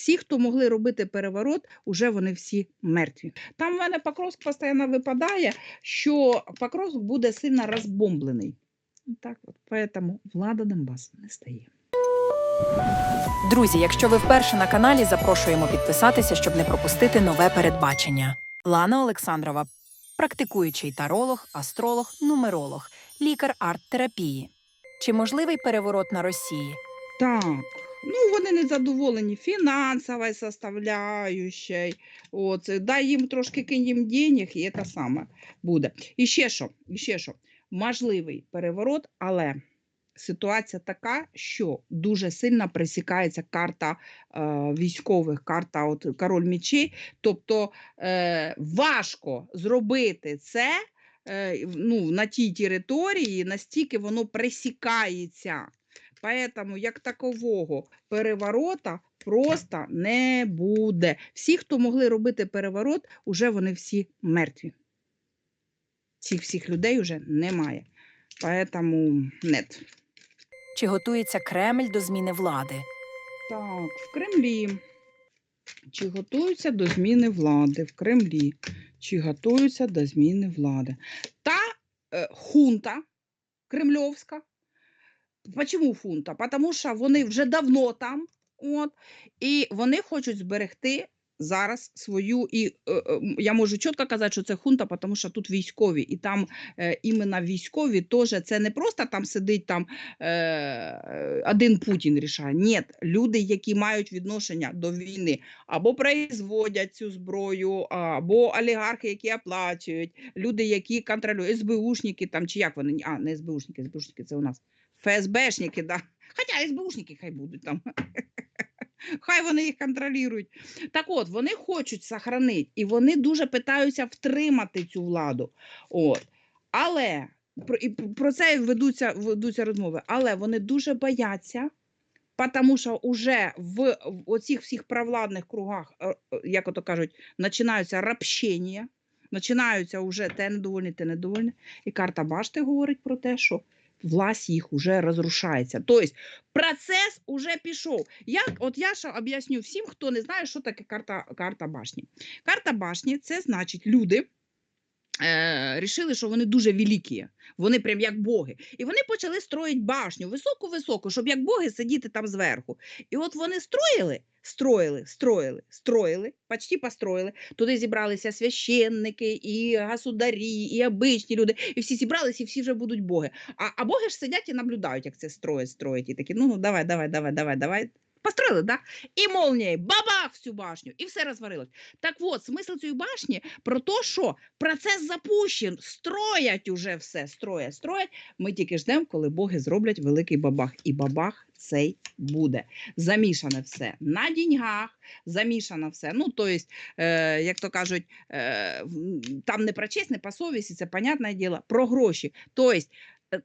Всі, хто могли робити переворот, уже вони всі мертві. Там в мене Покровськ постійно випадає, що Покровськ буде сильно розбомблений. Так от, поэтому влада Донбасу не стає. Друзі, якщо ви вперше на каналі, запрошуємо підписатися, щоб не пропустити нове передбачення. Лана Олександрова, практикуючий таролог, астролог, нумеролог, лікар арт-терапії. Чи можливий переворот на Росії? Так, ну вони не задоволені фінансовою составляючою. От, дай їм трошки кинь їм денег, і це саме буде. І ще що, і ще що, можливий переворот, але ситуація така, що дуже сильно пресікається карта е, військових, карта от, король мечей. Тобто е, важко зробити це е, ну, на тій території, настільки воно пресікається. Поэтому як такового переворота просто не буде. Всі, хто могли робити переворот, уже вони всі мертві. Цих всіх людей вже немає. Поэтому нет. Чи готується Кремль до зміни влади? Так, в Кремлі. Чи готуються до зміни влади в Кремлі? Чи готуються до зміни влади? Та е, хунта кремльовська. Почему хунта? Потому що вони вже давно там, от, і вони хочуть зберегти зараз свою. І е, е, я можу чітко казати, що це хунта, тому що тут військові, і там е, іменно військові теж це не просто там сидить там е, один Путін рішає. Ні, люди, які мають відношення до війни, або производять цю зброю, або олігархи, які оплачують, люди, які контролюють, СБУшники там, чи як вони, а, не СБУшники, СБУшники це у нас ФСБшники, да. Хоча СБУшники хай будуть там. Хай вони їх контролюють. Так от, вони хочуть сохранити, і вони дуже питаються втримати цю владу. От. Але про, і про це ведуться, ведуться розмови. Але вони дуже бояться, тому що вже в, в оцих всіх провладних кругах, е, е, як ото кажуть, починаються рабщення, починаються вже те недовольні, те недовольні. І карта башти говорить про те, що власть їх уже розрушається. Тобто процес уже пішов. Як, от я ще об'ясню всім, хто не знає, що таке карта, карта башні. Карта башні це значить люди. Е, рішили, що вони дуже великі, вони прям як боги. І вони почали строїти башню високу-високу, щоб як боги сидіти там зверху. І от вони строїли, строїли, строїли, строїли, почти построїли. Туди зібралися священники, і государі, і обичні люди, і всі зібралися, і всі вже будуть боги. А, а боги ж сидять і наблюдають, як це строять, строять. І такі, ну, ну давай, давай, давай, давай, давай. Построили, да? І молнією бабах всю башню, і все розварилось. Так от, смисл цієї башні про те, що процес запущен, строять уже все, строять, строять. Ми тільки ждемо, коли боги зроблять великий бабах. І бабах цей буде. Замішане все на деньгах, замішано все. Ну, тобто, е, як то кажуть, е, там не про честь, не по совісті, це понятне діло, про гроші. Тобто,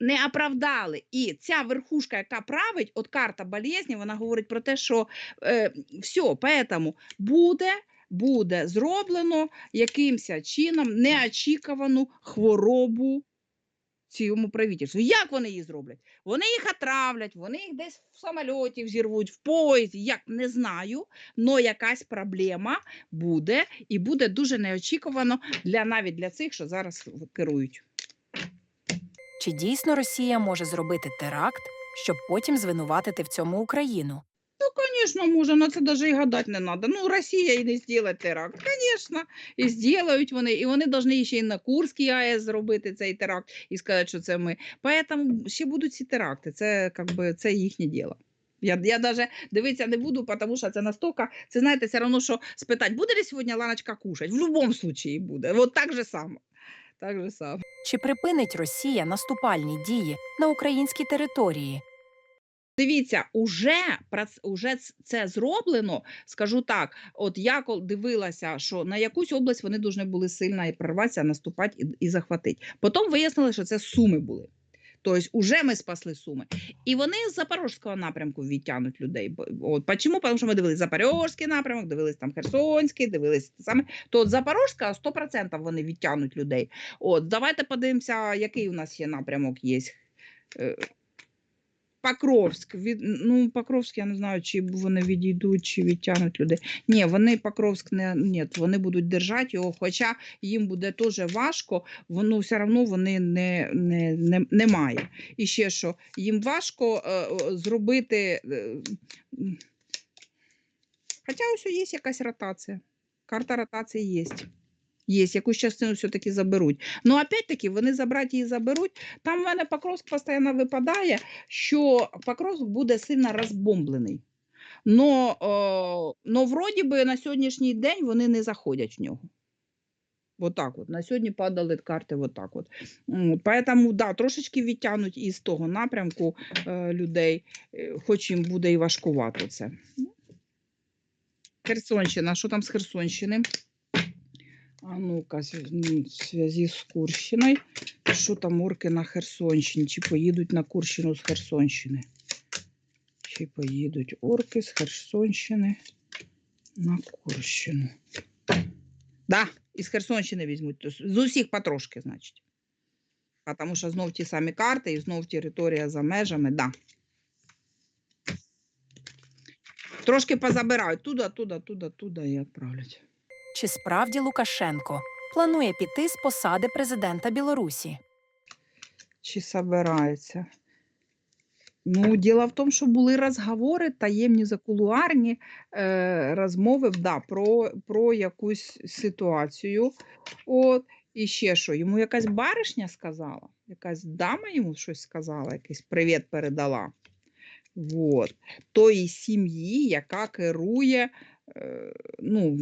не оправдали. І ця верхушка, яка править, от карта болезні, вона говорить про те, що е, все, поэтому буде, буде зроблено якимось чином неочікувану хворобу цьому правительству. Як вони її зроблять? Вони їх отравлять, вони їх десь в самольоті взірвуть, в поїзді, як не знаю, але якась проблема буде і буде дуже неочікувано для навіть для цих, що зараз керують. Чи дійсно Росія може зробити теракт, щоб потім звинуватити в цьому Україну? Ну, конечно, може, на це навіть і гадати не треба. Ну, Росія і не зробить теракт. Звісно, і зроблять вони. І вони повинні ще й на Курській АЕС зробити цей теракт і сказати, що це ми. Поэтому ще будуть ці теракти. Це, как би, це їхнє діло. Я, я даже дивитися не буду, тому що це настільки, це знаєте, все одно, що спитати, буде ли сьогодні Ланочка кушать? В будь-якому випадку буде. От так же само. Так же само. Чи припинить Росія наступальні дії на українській території? Дивіться, уже, уже це зроблено. Скажу так: от я дивилася, що на якусь область вони дуже були сильно і прорватися, наступати і, і захватити. Потім вияснили, що це суми були. Тобто, уже ми спасли суми. І вони з запорожського напрямку відтягнуть людей. От чому? Тому що ми дивились запорожський напрямок, дивились там Херсонський, дивились саме. То от Запорізька 100% вони відтягнуть людей. От давайте подивимося, який у нас є напрямок є. Покровськ. Від, ну, Покровськ, я не знаю, чи вони відійдуть, чи відтягнуть людей. Ні, вони Покровськ не ні, вони будуть держати його, хоча їм буде теж важко, воно все одно вони не, не, не, немає. І ще що, їм важко е, е, зробити. Е, хоча ось є якась ротація. Карта ротації є. Є, якусь частину все-таки заберуть. Ну, опять-таки, вони забрати її заберуть. Там в мене Покровськ постійно випадає, що Покровськ буде сильно розбомблений. Но, о, но вроді би на сьогоднішній день вони не заходять в нього. Вот так от. На сьогодні падали карти вот так от. Поэтому, да, трошечки відтягнуть із того напрямку е, людей, е, хоч їм буде і важкувато це. Херсонщина, що там з Херсонщини? А ну-ка, в зв'язку з Курщиною. Що там орки на Херсонщині? Чи поїдуть на Курщину з Херсонщини? Чи поїдуть орки з Херсонщини на Курщину? Да, із Херсонщини візьмуть. з усіх потрошки, значить. Тому що знов ті самі карти і знов територія за межами, да. Трошки позабирають туди, туди, туди, туди і відправлять. Чи справді Лукашенко планує піти з посади президента Білорусі? Чи собирається? Ну, діло в тому, що були розговори, таємні закулуарні е, розмови да, про, про якусь ситуацію. От, і ще що, йому якась баришня сказала, якась дама йому щось сказала, якийсь привіт передала. Вот. Тої сім'ї, яка керує. Е, Ну,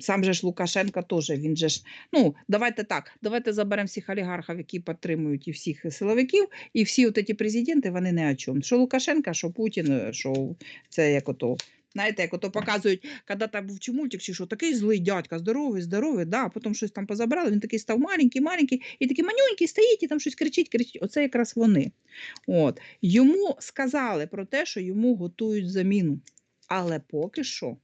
сам же ж Лукашенко теж, він же ж, ну, давайте так, давайте заберемо всіх олігархів, які підтримують і всіх силовиків, і всі от ці президенти, вони не о чому. Що Лукашенка, що Путін, е, що це як ото. Знаєте, як ото показують, коли там був чи мультик, чи що такий злий дядька, здоровий, здоровий, да, а потім щось там позабрали, він такий став маленький, маленький, і такий манюнький стоїть, і там щось кричить, кричить. Оце якраз вони. От. Йому сказали про те, що йому готують заміну. Але поки що,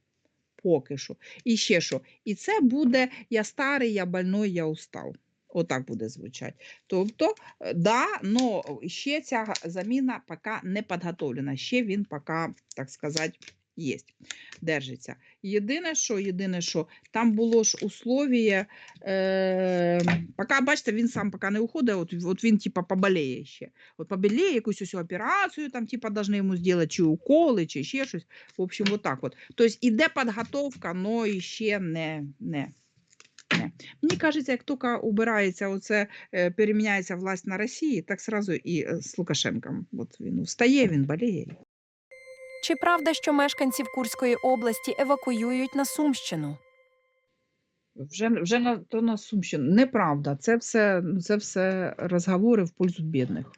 поки що. І ще що. І це буде я старий, я больной, я устав. Отак буде звучати. Тобто, е, да, но ще ця заміна поки не підготовлена. Ще він поки, так сказати, є, держиться. Єдине, що, єдине, що там було ж условіє, е, поки, бачите, він сам поки не уходить, от, от він типа поболіє ще. От поболіє якусь ось операцію, там типа должны йому зробити чи уколи, чи ще щось. В общем, вот так от. Тобто іде підготовка, но ще не, не. Не. Мені кажеться, як тільки убирається оце, е, переміняється власть на Росії, так сразу і е, з Лукашенком. От він встає, він боліє. Чи правда, що мешканців Курської області евакуюють на Сумщину? Вже, вже на, то на Сумщину. Неправда. Це все, це все розговори в пользу бідних.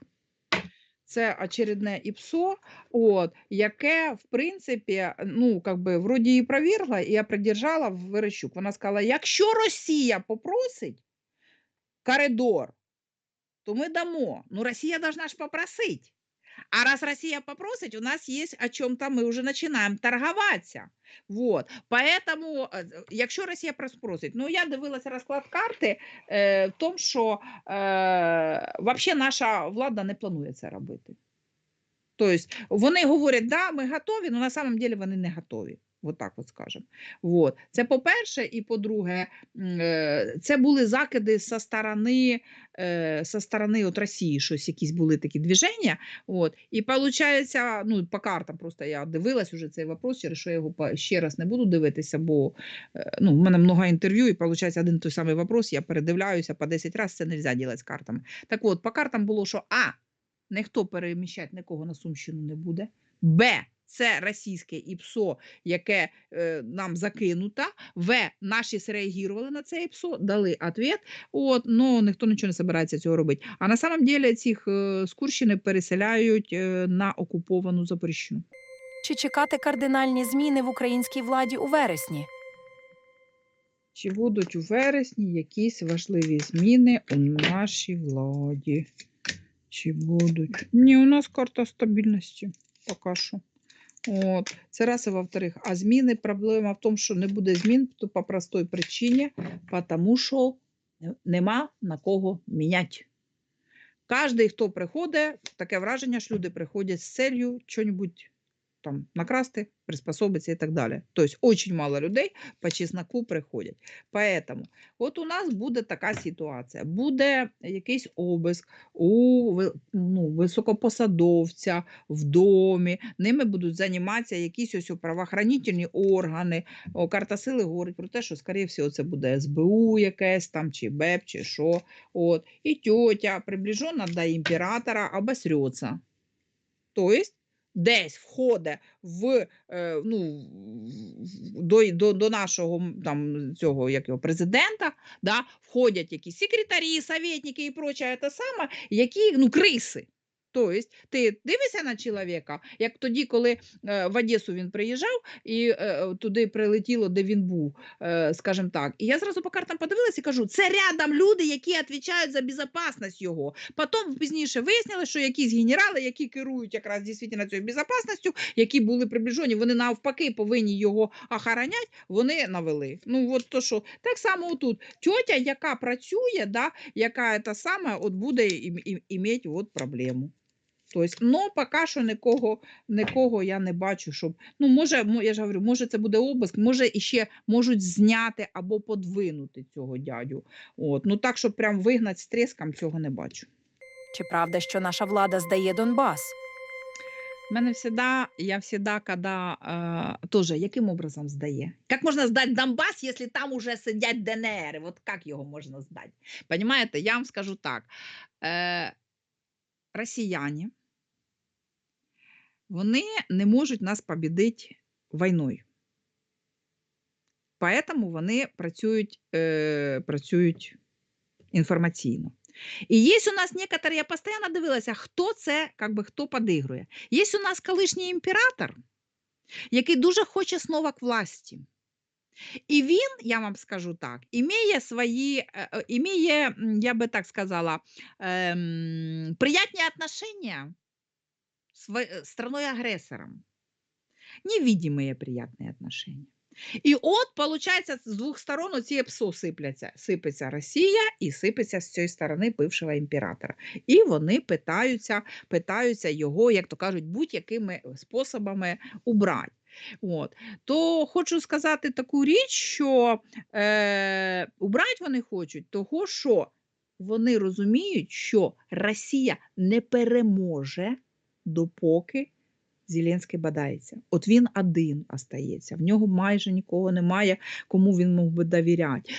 Це очередне ІПСО, от, яке, в принципі, ну, как би, вроді і провірила, і я придержала в Верещук. Вона сказала, якщо Росія попросить коридор, то ми дамо. Ну, Росія должна ж попросити. А раз Россия попросить, у нас есть о чем-то, мы уже начинаем торговаться. Вот. Поэтому, е, якщо Росія проспросить, ну я дивилася розклад карти е, в тому, що е, вообще наша влада не планує це робити. Тобто вони говорять, да, ми готові, але на самом деле вони не готові. От так от скажемо. Вот. Це по-перше, і по-друге, е, це були закиди со сторони, е, со сторони от Росії, щось якісь були такі движення. От. І виходить, ну, по картам просто я дивилась уже цей вопрос, через що я його ще раз не буду дивитися, бо е, ну, в мене много інтерв'ю, і виходить один той самий вопрос, я передивляюся по 10 разів, це не можна робити з картами. Так от, по картам було, що А, ніхто переміщати нікого на Сумщину не буде. Б. Це російське ІПСО, яке е, нам закинуто. В. Наші среагували на це ІПСО, дали відповідь. От, ну ніхто нічого не збирається цього робити. А на самом деле цих е, з Курщини переселяють е, на окуповану Запоріжжя. Чи чекати кардинальні зміни в українській владі у вересні? Чи будуть у вересні якісь важливі зміни у нашій владі? Чи будуть? Ні, у нас карта стабільності. Поки що. От. Це раз і во-вторых. А зміни проблема в тому, що не буде змін по простій причині, тому що нема на кого міняти. Кожен, хто приходить, таке враження, що люди приходять з целью щось там накрасти, приспособитися і так далі. Тобто, дуже мало людей по чесноку приходять. Поэтому от у нас буде така ситуація. Буде якийсь обиск у ну, високопосадовця в домі, ними будуть займатися якісь ось правоохранительні органи. О, карта сили говорить про те, що, скоріше всього, це буде СБУ якесь там, чи БЕП, чи що. От. І тьотя, приближена до імператора, обосрется. Тобто, десь входить в, е, ну, до, до, до нашого там, цього, як його, президента, да, входять якісь секретарі, советники і проче, те саме, які ну, криси. Тобто, ти дивишся на чоловіка, як тоді, коли е, в Одесу він приїжджав і е, туди прилетіло, де він був, е, скажімо так. І я зразу по картам подивилася і кажу: це рядом люди, які відповідають за безпечність його. Потім пізніше вияснили, що якісь генерали, які керують якраз дійсно цією безпечністю, які були приближені, вони навпаки повинні його охороняти, вони навели. Ну от то що так само тут тьотя, яка працює, да, яка та саме, от буде ім- ім- іметь от проблему. Тобто, ну, поки що нікого, нікого я не бачу, щоб. Ну, може, я ж говорю, може, це буде обиск, може, іще можуть зняти або подвинути цього дядю. От. Ну так, щоб прям вигнати з треском, цього не бачу. Чи правда, що наша влада здає Донбас? У мене всегда, я всегда, когда э, тоже, яким образом здає? Як можна здати Донбас, якщо там уже сидять ДНР? От як його можна здати? Понимаєте, я вам скажу так. Е, росіяни, вони не можуть нас побідити війною. Поэтому вони працюють, е, працюють інформаційно. І є у нас некоторі, я постійно дивилася, хто це, как би, хто подигрує. Є у нас колишній імператор, який дуже хоче знову к власті. І він, я вам скажу так, імеє свої, е, е, імеє, я би так сказала, ем, приятні отношения е, страной-агресором. Невидимые приятные отношения. І от, виходить, з двох сторон оці ПСО сипляться. Сипеться Росія і сипеться з цієї сторони бившого імператора. І вони питаються, питаються його, як то кажуть, будь-якими способами убрати. От. То хочу сказати таку річ, що е, убрати вони хочуть того, що вони розуміють, що Росія не переможе, допоки Зеленський бадається. От він один остається. В нього майже нікого немає, кому він мог би довіряти е,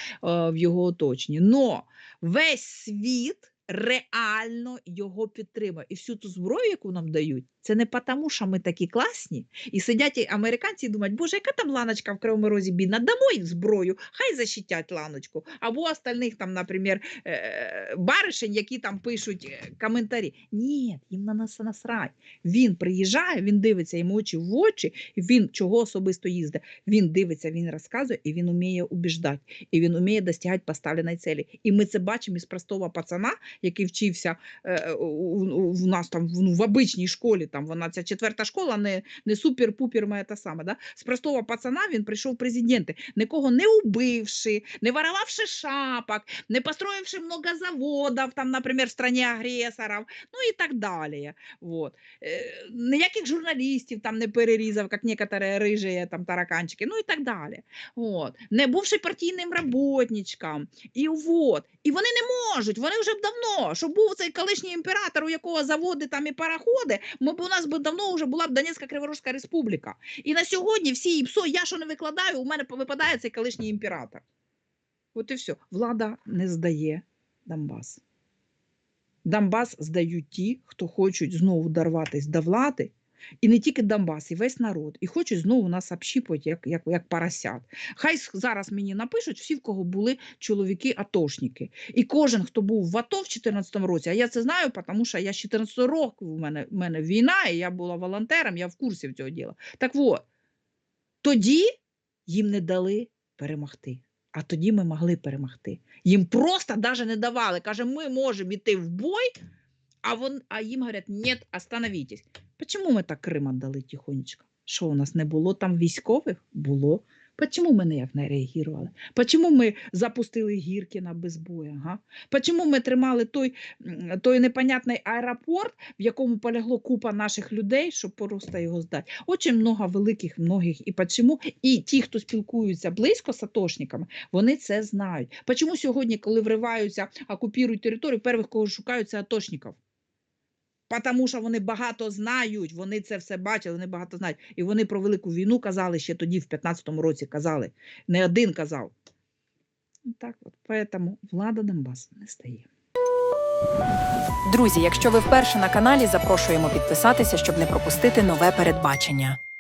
в його оточенні. Но весь світ реально його підтримує. І всю ту зброю, яку нам дають, це не тому, що ми такі класні, і сидять американці і думають, боже, яка там ланочка в Кривому Розі бідна, дамо їм зброю, хай защитять ланочку. Або остальних там, наприклад, е, баришень, які там пишуть е, коментарі. Ні, їм на нас насрать. Він приїжджає, він дивиться йому очі в очі, він чого особисто їздить. Він дивиться, він розказує, і він вміє убіждати, і він вміє достигати поставленої цілі. І ми це бачимо із простого пацана, який вчився е, у, у, в нас там ну, в обичній школі. Там вона ця четверта школа, не, не супер-пупер моя та саме. Да? З простого пацана він прийшов президенти, нікого не убивши, не воровавши шапок, не построивши много заводів, там, наприклад, в стране агресорів, ну і так далі. Вот. Е, ніяких журналістів там не перерізав, як некоторі рижі там тараканчики, ну і так далі. От. Не бувши партійним роботничком. І вот. І вони не можуть, вони вже б давно, щоб був цей колишній імператор, у якого заводи там і пароходи, ми б у нас би давно вже була б Донецька Криворожська республіка. І на сьогодні всі ІПСО, я що не викладаю, у мене випадає цей колишній імператор. От і все. Влада не здає Донбас. Донбас здають ті, хто хочуть знову дорватися до влади, і не тільки Донбас, і весь народ, і хочуть знову нас общіпати, як, як, як поросят. Хай зараз мені напишуть всі, в кого були чоловіки-атошники. І кожен, хто був в АТО в 2014 році, а я це знаю, тому що я з 14 року в мене, в мене війна, і я була волонтером, я в курсі цього діла. Так от, тоді їм не дали перемогти. А тоді ми могли перемогти. Їм просто навіть не давали. Каже, ми можемо йти в бой, а, вон, а їм говорять, ні, остановітесь. Чому ми так Крим віддали тихонечко? Що у нас не було там військових? Було. Почему ми ніяк не реагували? Почему ми запустили Гіркіна без бою? Ага? Почему ми тримали той, той непонятний аеропорт, в якому полегло купа наших людей, щоб просто його здати? Очень много великих многих. І почему? І ті, хто спілкуються близько з атошниками, вони це знають. Почому сьогодні, коли вриваються, окупують територію, перших, кого шукають, це атошників? Тому що вони багато знають, вони це все бачили, вони багато знають. І вони про велику війну казали ще тоді, в 15-му році казали. Не один казав. Ну, Так от, поэтому влада Донбасу не стає. Друзі, якщо ви вперше на каналі, запрошуємо підписатися, щоб не пропустити нове передбачення.